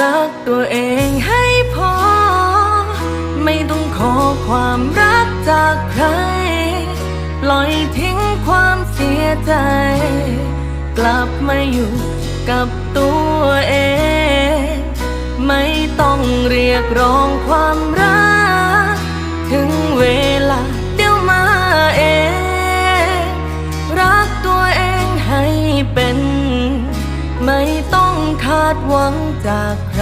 รักตัวเองให้พอ ไม่ต้องขอความรักจากใคร ปล่อยทิ้งความเสียใจ กลับมาอยู่กับตัวเอง ไม่ต้องเรียกร้องความรักาดหวังจากใคร